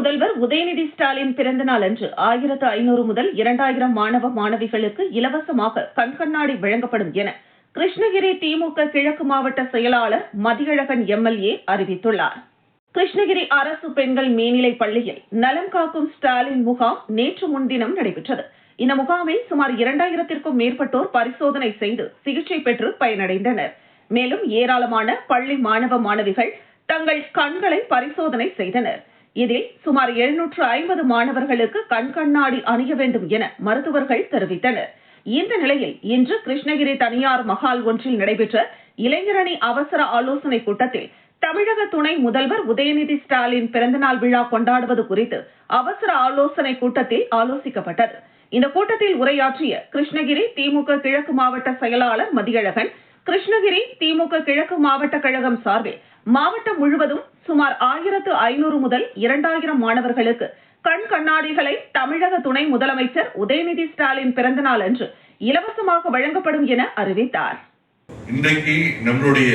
முதல்வர் உதயநிதி ஸ்டாலின் பிறந்த நாள் அன்று ஆயிரத்து ஐநூறு முதல் இரண்டாயிரம் மாணவ மாணவிகளுக்கு இலவசமாக கண்கண்ணாடி வழங்கப்படும் என கிருஷ்ணகிரி திமுக கிழக்கு மாவட்ட செயலாளர் மதியழகன் எம்எல்ஏ அறிவித்துள்ளார். கிருஷ்ணகிரி அரசு பெண்கள் மேல்நிலைப் பள்ளியில் நலம் காக்கும் ஸ்டாலின் முகாம் நேற்று முன்தினம் நடைபெற்றது. இந்த முகாமில் சுமார் இரண்டாயிரத்திற்கும் மேற்பட்டோர் பரிசோதனை செய்து சிகிச்சை பெற்று பயனடைந்தனர். மேலும் ஏராளமான பள்ளி மாணவ மாணவிகள் தங்கள் கண்களை பரிசோதனை செய்தனர். இதில் சுமார் எழுநூற்று ஐம்பது மாணவர்களுக்கு கண்கண்ணாடி அணிய வேண்டும் என மருத்துவர்கள் தெரிவித்தனர். இந்த நிலையில் இன்று கிருஷ்ணகிரி தனியார் மகால் ஒன்றில் நடைபெற்ற இளைஞரணி அவசர ஆலோசனைக் கூட்டத்தில் தமிழக துணை முதல்வர் உதயநிதி ஸ்டாலின் பிறந்தநாள் விழா கொண்டாடுவது குறித்து அவசர ஆலோசனைக் கூட்டத்தில் ஆலோசிக்கப்பட்டது. இந்த கூட்டத்தில் உரையாற்றிய கிருஷ்ணகிரி திமுக கிழக்கு மாவட்ட செயலாளர் மதியழகன் கிருஷ்ணகிரி திமுக கிழக்கு மாவட்ட கழகம் சார்பில் மாவட்டம் முழுவதும் சுமார் ஆயிரத்து ஐநூறு முதல் இரண்டாயிரம் மாணவர்களுக்கு கண் கண்ணாடிகளை தமிழக துணை முதலமைச்சர் உதயநிதி ஸ்டாலின் பிறந்தநாள் அன்று இலவசமாக வழங்கப்படும் என அறிவித்தார். இன்றைக்கு நம்மளுடைய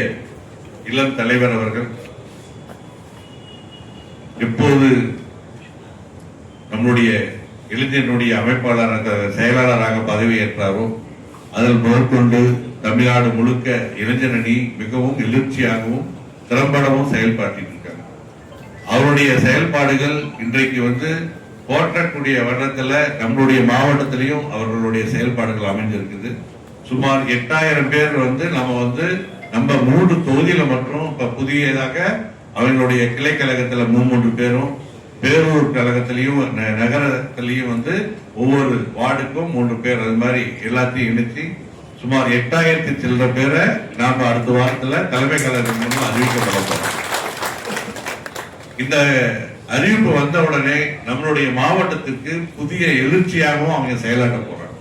இளம் தலைவர் அவர்கள் எப்போது நம்முடைய இளைஞனுடைய அமைப்பாளராக செயலாளராக பதவியேற்றாரோ அதில் முதற்கொண்டு தமிழ்நாடு முழுக்க இளைஞரணி மிகவும் எழுச்சியாகவும் திறம்படவும் செயல்பாட்டிட்டு அவருடைய செயல்பாடுகள் இன்றைக்கு வந்து போற்றக்கூடிய வண்ணத்துல நம்மளுடைய மாவட்டத்திலையும் அவர்களுடைய செயல்பாடுகள் அமைஞ்சிருக்குது. சுமார் எட்டாயிரம் பேர் வந்து நம்ம வந்து நம்ம மூன்று தொகுதியில மட்டும் இப்ப புதியதாக அவங்களுடைய கிளை கழகத்துல மூன்று பேரும் பேரூர் கழகத்திலையும் ந- நகரத்திலையும் வந்து ஒவ்வொரு வார்டுக்கும் மூன்று பேர் அது மாதிரி எல்லாத்தையும் இணைத்து சுமார் எட்டாயிரத்தி சில்லற பேரை நாம அடுத்த வாரத்துல தலைமை கழகம் மூலம் அறிவிக்கப்பட போறோம். இந்த அறிவிப்பு வந்த உடனே நம்மளுடைய மாவட்டத்திற்கு புதிய எழுச்சியாகவும் அவங்க செயலாற்ற போறாங்க.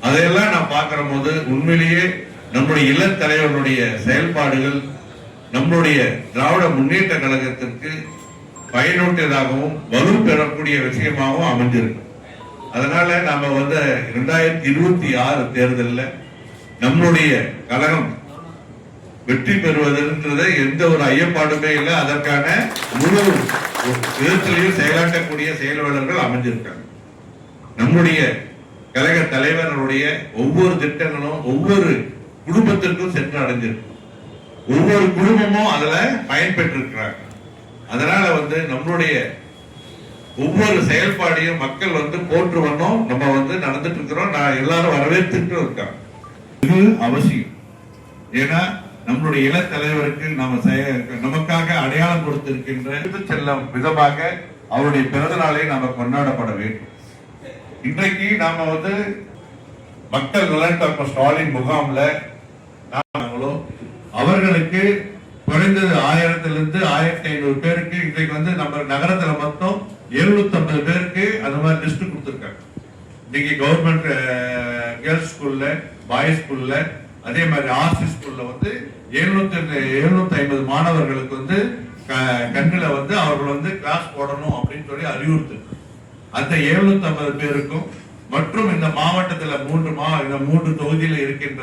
அதையெல்லாம் நான் பார்க்கிற போது உண்மையிலேயே நம்முடைய இளம் செயல்பாடுகள் நம்மளுடைய திராவிட முன்னேற்ற கழகத்திற்கு பயனூட்டியதாகவும் வலு பெறக்கூடிய விஷயமாகவும் அமைஞ்சிருக்கு. அதனால நாம வந்து இரண்டாயிரத்தி இருபத்தி ஆறு தேர்தலில் நம்மளுடைய கழகம் வெற்றி பெறுவதுன்றத எந்த ஒரு ஐயப்பாடுமே இல்லை. அதற்கான முழு விதத்திலையும் செயலாற்றக்கூடிய செயலாளர்கள் அமைஞ்சிருக்காங்க. நம்முடைய கழக தலைவர்களுடைய ஒவ்வொரு திட்டங்களும் ஒவ்வொரு குடும்பத்திற்கும் சென்று அடைஞ்சிருக்கு. ஒவ்வொரு குடும்பமும் அதுல பயன்பெற்றிருக்கிறாங்க. அதனால வந்து நம்மளுடைய ஒவ்வொரு செயல்பாடையும் மக்கள் வந்து போற்று வண்ணம் நம்ம வந்து நடந்துட்டு இருக்கிறோம். நான் எல்லாரும் வரவேற்றுட்டு இருக்காங்க இது அவசியம். ஏன்னா நம்மளுடைய இளத்தலைவருக்கு நம்ம நமக்காக அடையாளம் கொடுத்திருக்கின்ற செல்லும் விதமாக அவருடைய பிறந்த நாளை நாம கொண்டாடப்பட வேண்டும். இன்றைக்கு நாம வந்து மக்கள் நலன் டாக்டர் ஸ்டாலின் முகாம்ல நாங்களோ அவர்களுக்கு குறைந்தது ஆயிரத்திலிருந்து ஆயிரத்தி ஐநூறு பேருக்கு இன்றைக்கு வந்து நம்ம நகரத்துல மொத்தம் எழுநூத்தி ஐம்பது பேருக்கு அந்த மாதிரி லிஸ்ட் கொடுத்துருக்காங்க. இன்னைக்கு கவர்மெண்ட் கேர்ள்ஸ் ஸ்கூல்ல பாய்ஸ் ஸ்கூல்ல அதே மாதிரி ஆர்சி எழுநூத்தி எழுநூத்தி ஐம்பது மாணவர்களுக்கு வந்து க- வந்து அவர்கள் வந்து கிளாஸ் போடணும் அப்படின்னு சொல்லி அறிவுறுத்து. அந்த எழுநூத்தி ஐம்பது பேருக்கும் மற்றும் இந்த மாவட்டத்தில் மூன்று மா இந்த மூன்று தொகுதியில் இருக்கின்ற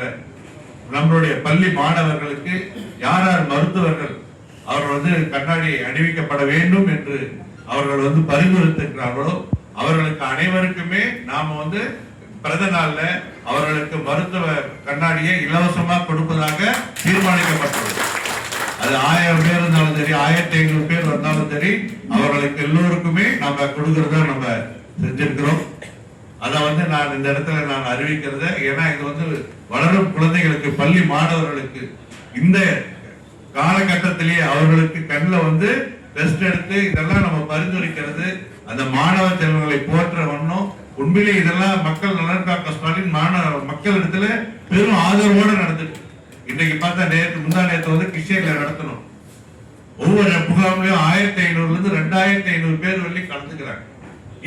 நம்மளுடைய பள்ளி மாணவர்களுக்கு யார் யார் மருத்துவர்கள் அவர்கள் வந்து கண்ணாடி அணிவிக்கப்பட வேண்டும் என்று அவர்கள் வந்து பரிந்துரைத்திருக்கிறார்களோ அவர்களுக்கு அனைவருக்குமே நாம வந்து பிறந்த நாள்ல அவர்களுக்கு மருத்துவ கண்ணாடியை இலவசமா கொடுப்பதாக தீர்மானிக்கப்பட்டுள்ளது. அது ஆயிரம் பேர் இருந்தாலும் சரி ஆயிரத்தி ஐநூறு பேர் வந்தாலும் சரி அவர்களுக்கு எல்லோருக்குமே நம்ம கொடுக்கறத நம்ம செஞ்சிருக்கிறோம். அதை வந்து நான் இந்த இடத்துல நான் அறிவிக்கிறத ஏன்னா இது வந்து வளரும் குழந்தைகளுக்கு பள்ளி மாணவர்களுக்கு இந்த காலகட்டத்திலேயே அவர்களுக்கு கண்ணில் வந்து டெஸ்ட் எடுத்து இதெல்லாம் நம்ம பரிந்துரைக்கிறது அந்த மாணவ செல்வங்களை போற்ற உண்மையிலே இதெல்லாம் மக்கள் நலன் காக்க ஸ்டாலின் மாணவ மக்கள் இடத்துல பெரும் ஆதரவோடு நடந்துட்டு. இன்னைக்கு பார்த்தா நேற்று முந்தா நேற்று வந்து கிருஷ்ணகிரியில் நடத்தணும். ஒவ்வொரு முகாம்லையும் ஆயிரத்தி ஐநூறுல இருந்து ரெண்டாயிரத்தி ஐநூறு பேர் வரையும் கலந்துக்கிறாங்க.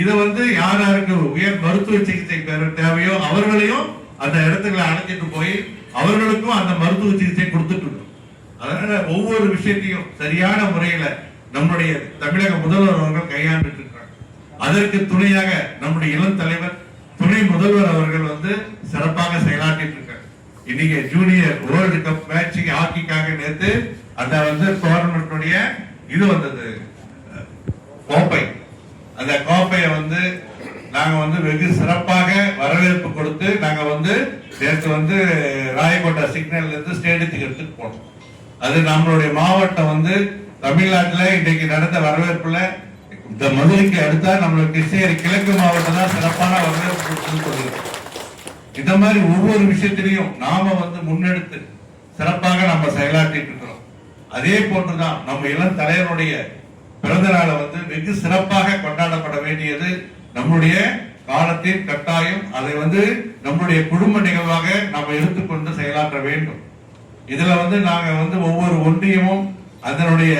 இதை வந்து யார் யாருக்கு உயர் மருத்துவ சிகிச்சை பெற தேவையோ அவர்களையும் அந்த இடத்துக்களை அழைச்சிட்டு போய் அவர்களுக்கும் அந்த மருத்துவ சிகிச்சை கொடுத்துட்டு இருக்கோம். அதனால ஒவ்வொரு விஷயத்தையும் சரியான முறையில நம்முடைய தமிழக முதல்வர் அவர்கள் கையாண்டுட்டு அதற்கு துணையாக நம்முடைய இளம் தலைவர் துணை முதல்வர் அவர்கள் வந்து சிறப்பாக செயலாற்றிட்டு இருக்காங்க இன்னைக்கு ஜூனியர் வேர்ல்டு கப் மேட்ச் ஹாக்கிக்காக நேற்று அந்த வந்து டோர்னமெண்ட்டுடைய இது வந்தது. கோப்பை. அந்த கோப்பையை வந்து நாங்க வந்து வெகு சிறப்பாக வரவேற்பு கொடுத்து நாங்க வந்து நேற்று வந்து ராயக்கோட்டை சிக்னல்ல இருந்து ஸ்டேடியத்துக்கு எடுத்துட்டு போனோம். அது நம்மளுடைய மாவட்டம் வந்து தமிழ்நாட்டில் இன்றைக்கு நடந்த வரவேற்புல இந்த மதுரைக்கு அடுத்தா நம்மளுக்கு கிருஷ்ணகிரி கிழக்கு மாவட்டம் தான் சிறப்பான வரவேற்பு கொடுத்துன்னு இந்த மாதிரி ஒவ்வொரு விஷயத்திலையும் நாம வந்து முன்னெடுத்து சிறப்பாக நம்ம செயலாற்றிட்டு இருக்கிறோம். அதே போன்றுதான் நம்ம இளம் தலைவருடைய பிறந்த நாளை வந்து வெகு சிறப்பாக கொண்டாடப்பட வேண்டியது நம்முடைய காலத்தின் கட்டாயம். அதை வந்து நம்முடைய குடும்ப நிகழ்வாக நாம் எடுத்துக்கொண்டு செயலாற்ற வேண்டும். இதுல வந்து நாங்க வந்து ஒவ்வொரு ஒன்றியமும் அதனுடைய